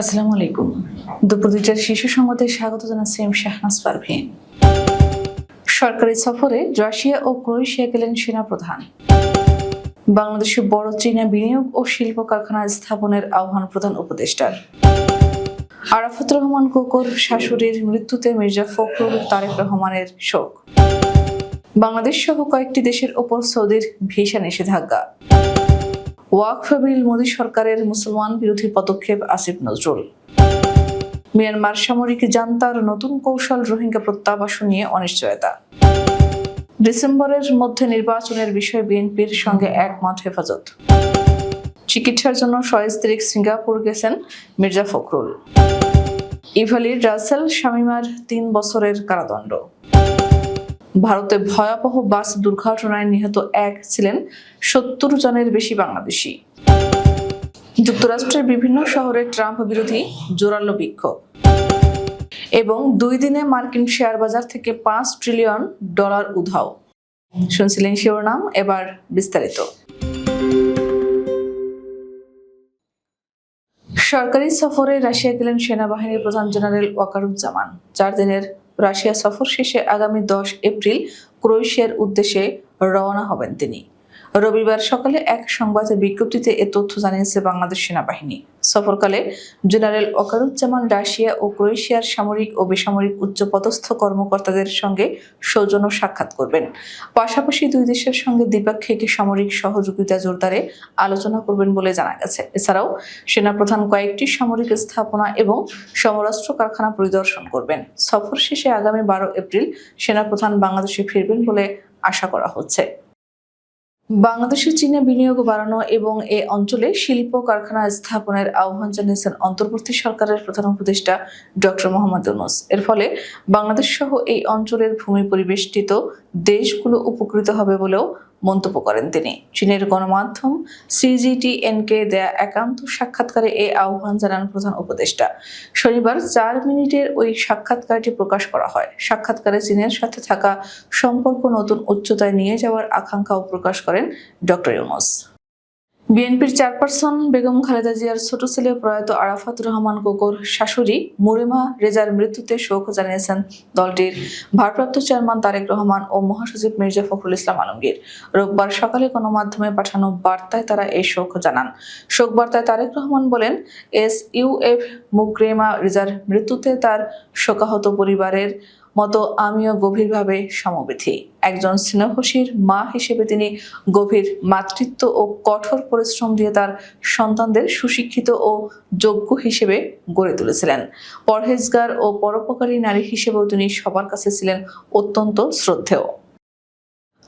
আসসালামু আলাইকুম। দুপুর দুইটার শিশু সংবাদে স্বাগত জানাচ্ছি আমি শাহনাজ পারভিন সরকারি সফরে রাশিয়া ও ক্রোয়েশিয়া গেলেন সেনাপ্রধান। বাংলাদেশে বড় চীনা বিনিয়োগ ও শিল্প কারখানা স্থাপনের আহ্বান প্রধান উপদেষ্টার। আরাফাত রহমান কোকর শাশুড়ির মৃত্যুতে মির্জা ফখরুল তারেক রহমানের শোক। বাংলাদেশ সহ কয়েকটি দেশের ওপর সৌদির ভিসা নিষেধাজ্ঞা। ওয়াকফ মোদী সরকারের মুসলমান বিরোধী পদক্ষেপ আসিফ নজরুল। মিয়ানমার সামরিক জান্তার নতুন কৌশল রোহিঙ্গা প্রত্যাবাসন নিয়ে অনিশ্চয়তা। ডিসেম্বরের মধ্যে নির্বাচনের বিষয়ে বিএনপির সঙ্গে একমত হেফাজত। চিকিৎসার জন্য সস্ত্রীক সিঙ্গাপুর গেছেন মির্জা ফখরুল। ইভালির রাসেল শামিমার তিন বছরের কারাদণ্ড। ভারতে ভয়াবহ বাস দুর্ঘটনায় নিহত এক ছিলেন সত্তর জনের বেশি বাংলাদেশি। যুক্তরাষ্ট্রের বিভিন্ন শহরে ট্রাম্প বিরোধী জোরালো বিক্ষোভ। এবং দুই দিনে মার্কিন শেয়ার বাজার থেকে পাঁচ ট্রিলিয়ন ডলার উধাও। শুনছিলেন শিরোনাম, এবার বিস্তারিত। সরকারি সফরে রাশিয়া গেলেন সেনাবাহিনীর প্রধান জেনারেল ওয়াকারুজ্জামান। চার দিনের রাশিয়া সফর শেষে আগামী দশ এপ্রিল ক্রোয়েশিয়ার উদ্দেশ্যে রওনা হবেন তিনি। রবিবার সকালে এক সংবাদ বিজ্ঞপ্তিতে এ তথ্য জানিয়েছে বাংলাদেশ সেনাবাহিনী। সফরকালে জেনারেল ওকারুজ্জামান রাশিয়া ও ক্রোয়েশিয়ার সামরিক ও বেসামরিক উচ্চপদস্থ কর্মকর্তাদের সঙ্গে সৌজন্য সাক্ষাৎ করবেন। পাশাপাশি দুই দেশের সঙ্গে দ্বিপাক্ষিক সামরিক সহযোগিতা জোরদারে আলোচনা করবেন বলে জানা গেছে। এছাড়াও সেনাপ্রধান কয়েকটি সামরিক স্থাপনা এবং সমরাস্ত্র কারখানা পরিদর্শন করবেন। সফর শেষে আগামী বারো এপ্রিল সেনাপ্রধান বাংলাদেশে ফিরবেন বলে আশা করা হচ্ছে। বাংলাদেশে চীনে বিনিয়োগ বাড়ানো এবং এ অঞ্চলে শিল্প কারখানা স্থাপনের আহ্বান জানিয়েছেন অন্তর্বর্তী সরকারের প্রধান উপদেষ্টা ডক্টর মোহাম্মদ ইউনুস। এর ফলে বাংলাদেশ সহ এই অঞ্চলের ভূমি পরিবেষ্টিত দেশগুলো উপকৃত হবে বলেও মন্তব্য করেন তিনি। চীনের গণমাধ্যম সিজিটিএনকে দেয়া একান্ত সাক্ষাৎকারে এই আহ্বান জানান প্রধান উপদেষ্টা। শনিবার চার মিনিটের ওই সাক্ষাৎকারটি প্রকাশ করা হয়। সাক্ষাৎকারে চীনের সাথে থাকা সম্পর্ক নতুন উচ্চতায় নিয়ে যাওয়ার আকাঙ্ক্ষাও প্রকাশ করেন ডক্টর ইউনুস। বিএনপির চেয়ারপারসন বেগম খালেদা জিয়ার ছোট ছেলে প্রয়াত আরাফাত রহমান কোকর শাশুড়ি মুরিমা রেজার মৃত্যুতে শোক জানিয়েছেন দলটির ভারপ্রাপ্ত চেয়ারম্যান তারেক রহমান ও মহাসচিব মির্জা ফখরুল ইসলাম আলমগীর। রোববার সকালে গণমাধ্যমে পাঠানো বার্তায় তারা এই শোক জানান। শোক বার্তায় তারেক রহমান বলেন এস ইউএফ মুকরেমা রেজার মৃত্যুতে তার শোকাহত পরিবারের মতো আমিও গভীরভাবে সমবেথী। একজন স্নেহশীর মা হিসেবে তিনি গভীর মাতৃত্ব ও কঠোর পরিশ্রম দিয়ে তার সন্তানদের সুশিক্ষিত ও যোগ্য হিসেবে গড়ে তুলেছিলেন। পরহেজগার ও পরোপকারী নারী হিসেবেও তিনি সবার কাছে ছিলেন অত্যন্ত শ্রদ্ধেয়।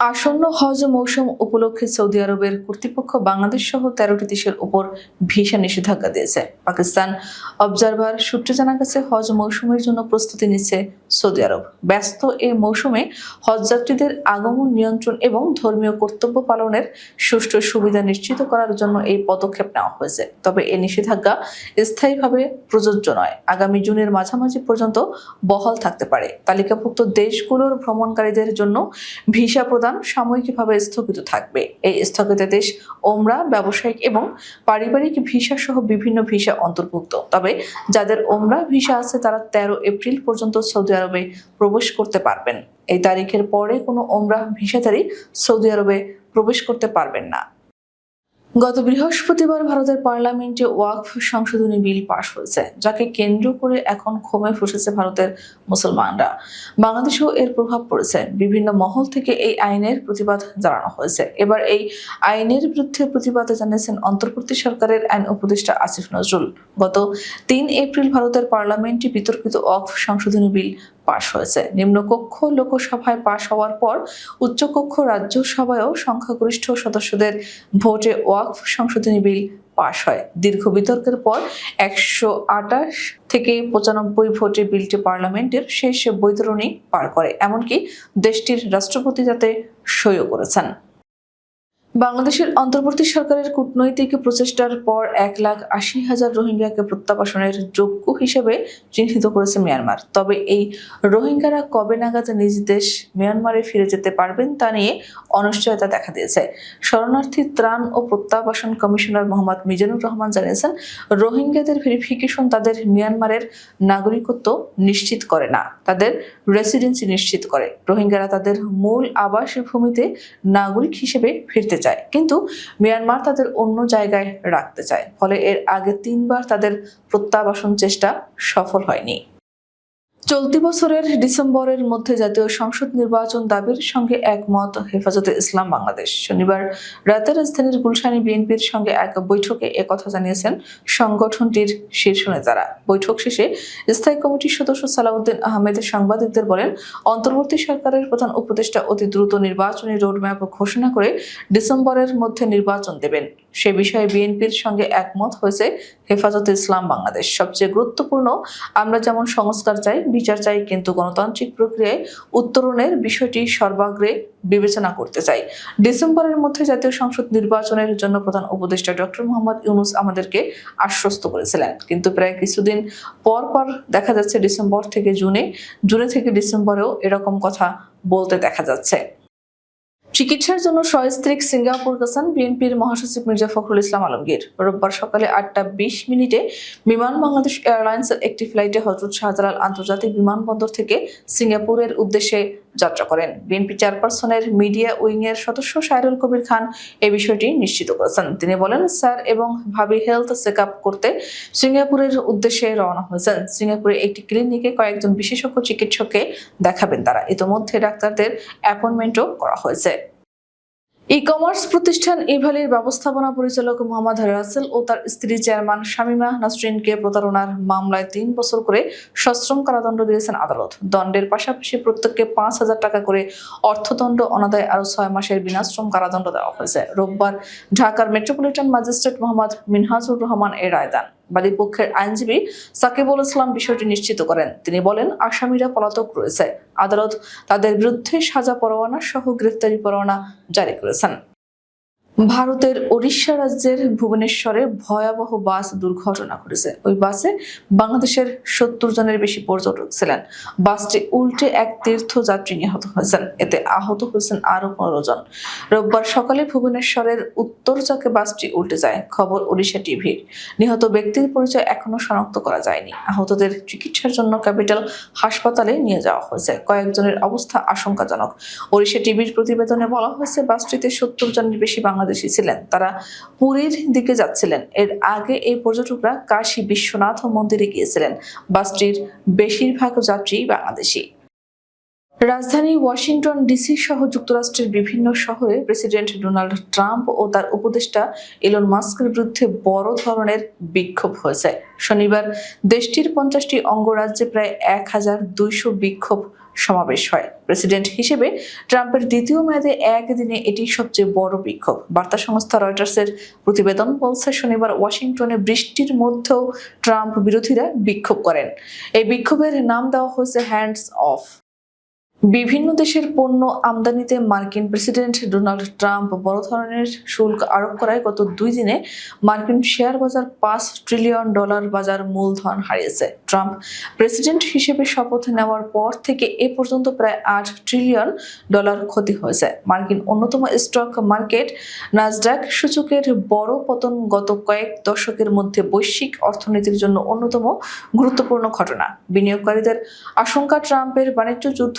আসন্ন হজ মৌসুম উপলক্ষে সৌদি আরবের কর্তৃপক্ষ বাংলাদেশ সহ তেরোটি দেশের উপর ভিসা নিষেধাজ্ঞা দিয়েছে। পাকিস্তান অবজারভার সূত্রে জানা গেছে, হজ মৌসুমের জন্য প্রস্তুতি নিচ্ছে সৌদি আরব। ব্যস্ত এই মৌসুমে হজযাত্রীদের আগমন নিয়ন্ত্রণ এবং ধর্মীয় কর্তব্য পালনের সুষ্ঠু সুবিধা নিশ্চিত করার জন্য এই পদক্ষেপ নেওয়া হয়েছে। তবে এই নিষেধাজ্ঞা স্থায়ীভাবে প্রযোজ্য নয়। আগামী জুনের মাঝামাঝি পর্যন্ত বহাল থাকতে পারে। তালিকাভুক্ত দেশগুলোর ভ্রমণকারীদের জন্য ভিসা প্রদান সাময়িকভাবে স্থগিত থাকবে। এই স্থগিতাদেশ ওমরা, ব্যবসায়িক এবং পারিবারিক ভিসা সহ বিভিন্ন ভিসা অন্তর্ভুক্ত। তবে যাদের ওমরা ভিসা আছে, তারা তেরো এপ্রিল পর্যন্ত সৌদি আরবে প্রবেশ করতে পারবেন। এই তারিখের পরে কোনো ওমরাহ ভিসাধারী সৌদি আরবে প্রবেশ করতে পারবেন না। গত বৃহস্পতিবার ভারতের পার্লামেন্টে ওয়াকফ সংশোধনী বিল পাশ হয়েছে, যাকে কেন্দ্র করে এখন ক্ষমে ফুসেছে ভারতের মুসলমানরা। বাংলাদেশেও এর প্রভাব পড়েছে। বিভিন্ন মহল থেকে এই আইনের প্রতিবাদ জানানো হয়েছে। এবার এই আইনের বিরুদ্ধে প্রতিবাদ জানিয়েছেন অন্তর্বর্তী সরকারের আইন উপদেষ্টা আসিফ নজরুল। গত তিন এপ্রিল ভারতের পার্লামেন্টে বিতর্কিত ওয়াকফ সংশোধনী বিল পাশ হয়েছে। নিম্নকক্ষ লোকসভায় পাশ হওয়ার পর উচ্চকক্ষ রাজ্যসভায়ও সংখ্যাগরিষ্ঠ সদস্যদের ভোটে ওয়াকফ সংশোধনী বিল পাশ হয়। দীর্ঘ বিতর্কের পর একশো আটাশ থেকে পঁচানব্বই ভোটে বিলটি পার্লামেন্টের শেষ বৈতরণী পার করে। এমনকি দেশটির রাষ্ট্রপতি যাতে সইও করেছেন। বাংলাদেশের অন্তর্বর্তী সরকারের কূটনৈতিক প্রচেষ্টার পর এক লাখ আশি হাজার রোহিঙ্গাকে প্রত্যাবাসনের যোগ্য হিসেবে চিহ্নিত করেছে মিয়ানমার। তবে এই রোহিঙ্গারা কবে নাগাদ নিজ দেশ মিয়ানমারে ফিরে যেতে পারবেন তা নিয়ে অনিশ্চয়তা দেখা দিয়েছে। শরণার্থী ত্রাণ ও প্রত্যাবাসন কমিশনার মোহাম্মদ মিজানুর রহমান জানিয়েছেন, রোহিঙ্গাদের ভেরিফিকেশন তাদের মিয়ানমারের নাগরিকত্ব নিশ্চিত করে না। তাদের রেসিডেন্সি নিশ্চিত করে। রোহিঙ্গারা তাদের মূল আবাসের ভূমিতে নাগরিক হিসেবে ফিরতে চায়। কিন্তু মিয়ানমার তাদের অন্য জায়গায় রাখতে চায়। ফলে এর আগে তিনবার তাদের প্রত্যাবাসন চেষ্টা সফল হয়নি। চলতি বছরের ডিসেম্বরের মধ্যে জাতীয় সংসদ নির্বাচন দাবির সঙ্গে একমত হেফাজতে ইসলাম বাংলাদেশ। শনিবার রাতে রাজধানীর গুলশানী বিএনপির সঙ্গে এক বৈঠকে একথা জানিয়েছেন সংগঠনটির শীর্ষ নেতারা। বৈঠক শেষে স্থায়ী কমিটির সদস্য সালাউদ্দিন আহমেদ সাংবাদিকদের বলেন, অন্তর্বর্তী সরকারের প্রধান উপদেষ্টা অতি দ্রুত নির্বাচনী রোডম্যাপ ঘোষণা করে ডিসেম্বরের মধ্যে নির্বাচন দেবেন। সে বিষয়ে বিএনপির সঙ্গে একমত হয়েছে হেফাজতে ইসলাম বাংলাদেশ। সবচেয়ে গুরুত্বপূর্ণ, আমরা যেমন সংস্কার চাই, বিচার চাই, কিন্তু গণতান্ত্রিক প্রক্রিয়ায় উত্তরণের বিষয়টি সর্বাগ্রে বিবেচনা করতে চাই। ডিসেম্বরের মধ্যে জাতীয় সংসদ নির্বাচনের জন্য প্রধান উপদেষ্টা ডক্টর মোহাম্মদ ইউনুস আমাদেরকে আশ্বস্ত করেছিলেন। কিন্তু প্রায় কিছুদিন পর পর দেখা যাচ্ছে ডিসেম্বর থেকে জুনে জুনে থেকে ডিসেম্বরেও এরকম কথা বলতে দেখা যাচ্ছে। চিকিৎসার জন্য সস্ত্রীক সিঙ্গাপুর গেছেন বিএনপির মহাসচিব মির্জা ফখরুল ইসলাম আলমগীর। রোববার সকালে আটটা বিশ মিনিটে বিমান বাংলাদেশ এয়ারলাইন্সের একটি ফ্লাইটে হজরত শাহজালাল আন্তর্জাতিক বিমানবন্দর থেকে সিঙ্গাপুরের উদ্দেশ্যে যাত্রা করেন। বিএনপি চেয়ারপারসনের মিডিয়া উইং এর সদস্য সাইরুল কবির খান এ বিষয়টি নিশ্চিত করেছেন। তিনি বলেন, স্যার এবং ভাবি হেলথ চেক করতে সিঙ্গাপুরের উদ্দেশ্যে রওনা হয়েছেন। সিঙ্গাপুরে একটি ক্লিনিকে কয়েকজন বিশেষজ্ঞ চিকিৎসককে দেখাবেন তারা। ইতোমধ্যে ডাক্তারদের অ্যাপয়েন্টমেন্টও করা হয়েছে। ই কমার্স প্রতিষ্ঠান ইভালির ব্যবস্থাপনা পরিচালক মোহাম্মদ রাসেল ও তার স্ত্রী চেয়ারম্যান শামিমা নাসরিনকে প্রতারণার মামলায় তিন বছর করে সশ্রম কারাদণ্ড দিয়েছেন আদালত। দণ্ডের পাশাপাশি প্রত্যেককে পাঁচ হাজার টাকা করে অর্থদণ্ড অনাদায় আরও ছয় মাসের বিনাশ্রম কারাদণ্ড দেওয়া হয়েছে। রোববার ঢাকার মেট্রোপলিটন ম্যাজিস্ট্রেট মোহাম্মদ মিনহাজুর রহমান এ রায় দেন। বাদীপক্ষের আইনজীবী সাকিবুল ইসলাম বিষয়টি নিশ্চিত করেন। তিনি বলেন, আসামিরা পলাতক রয়েছে। আদালত তাদের বিরুদ্ধে সাজা পরোয়ানা সহ গ্রেফতারি পরোয়ানা জারি করেছেন। ভারতের ওড়িশা রাজ্যের ভুবনেশ্বরে ভয়াবহ বাস দুর্ঘটনা ঘটেছে। ওই বাসে বাংলাদেশের সত্তর জনের বেশি পর্যটক ছিলেন। বাসটি উল্টে এক তীর্থযাত্রী নিহত হয়েছেন। এতে আহত হয়েছেন আরও পনেরো জন। রোববার সকালে ভুবনেশ্বরের উত্তর চাকে বাসটি উল্টে যায়। খবর ওড়িশা টিভির নিহত ব্যক্তির পরিচয় এখনও শনাক্ত করা যায়নি। আহতদের চিকিৎসার জন্য ক্যাপিটাল হাসপাতালে নিয়ে যাওয়া হয়েছে। কয়েকজনের অবস্থা আশঙ্কাজনক। ওড়িশা টিভির প্রতিবেদনে বলা হয়েছে, বাসটিতে সত্তর জনের বেশি বাংলাদেশি ছিলেন। তারা পুরীর দিকে যাচ্ছিলেন। এর আগে এই পর্যটকরা কাশী বিশ্বনাথ মন্দিরে গিয়েছিলেন। বাসটির বেশিরভাগ যাত্রী বাংলাদেশি। রাজধানী ওয়াশিংটন ডিসি সহ যুক্তরাষ্ট্রের বিভিন্ন শহরে প্রেসিডেন্ট ডোনাল্ড ট্রাম্প ও তার উপদেষ্টা এলন মাস্কের বিরুদ্ধে বড় ধরনের বিক্ষোভ হয়েছে। শনিবার দেশটির পঞ্চাশটি অঙ্গরাজ্যে প্রায় এক হাজার দুইশো বিক্ষোভ সমাবেশ হয়। প্রেসিডেন্ট হিসেবে ট্রাম্পের দ্বিতীয় মেয়াদে একদিনে এটি সবচেয়ে বড় বিক্ষোভ। বার্তা সংস্থা রয়টার্সের প্রতিবেদন বলছে, শনিবার ওয়াশিংটনে বৃষ্টির মধ্যেও ট্রাম্প বিরোধীরা বিক্ষোভ করেন। এই বিক্ষোভের নাম দেওয়া হয়েছে হ্যান্ডস অফ বিভিন্ন দেশের পণ্য আমদানিতে মার্কিন প্রেসিডেন্ট ডোনাল্ড ট্রাম্প বড় ধরনের শুল্ক আরোপ করায় গত দুই দিনে মার্কিন শেয়ার বাজার পাঁচ ট্রিলিয়ন ডলার বাজার মূলধন হারিয়েছে। ট্রাম্প প্রেসিডেন্ট হিসেবে শপথ নেওয়ার পর থেকে এ পর্যন্ত প্রায় আট ট্রিলিয়ন ডলার ক্ষতি হয়েছে। মার্কিন অন্যতম স্টক মার্কেট নাজডাক সূচকের বড় পতন গত কয়েক দশকের মধ্যে বৈশ্বিক অর্থনীতির জন্য অন্যতম গুরুত্বপূর্ণ ঘটনা। বিনিয়োগকারীদের আশঙ্কা ট্রাম্পের বাণিজ্য যুদ্ধ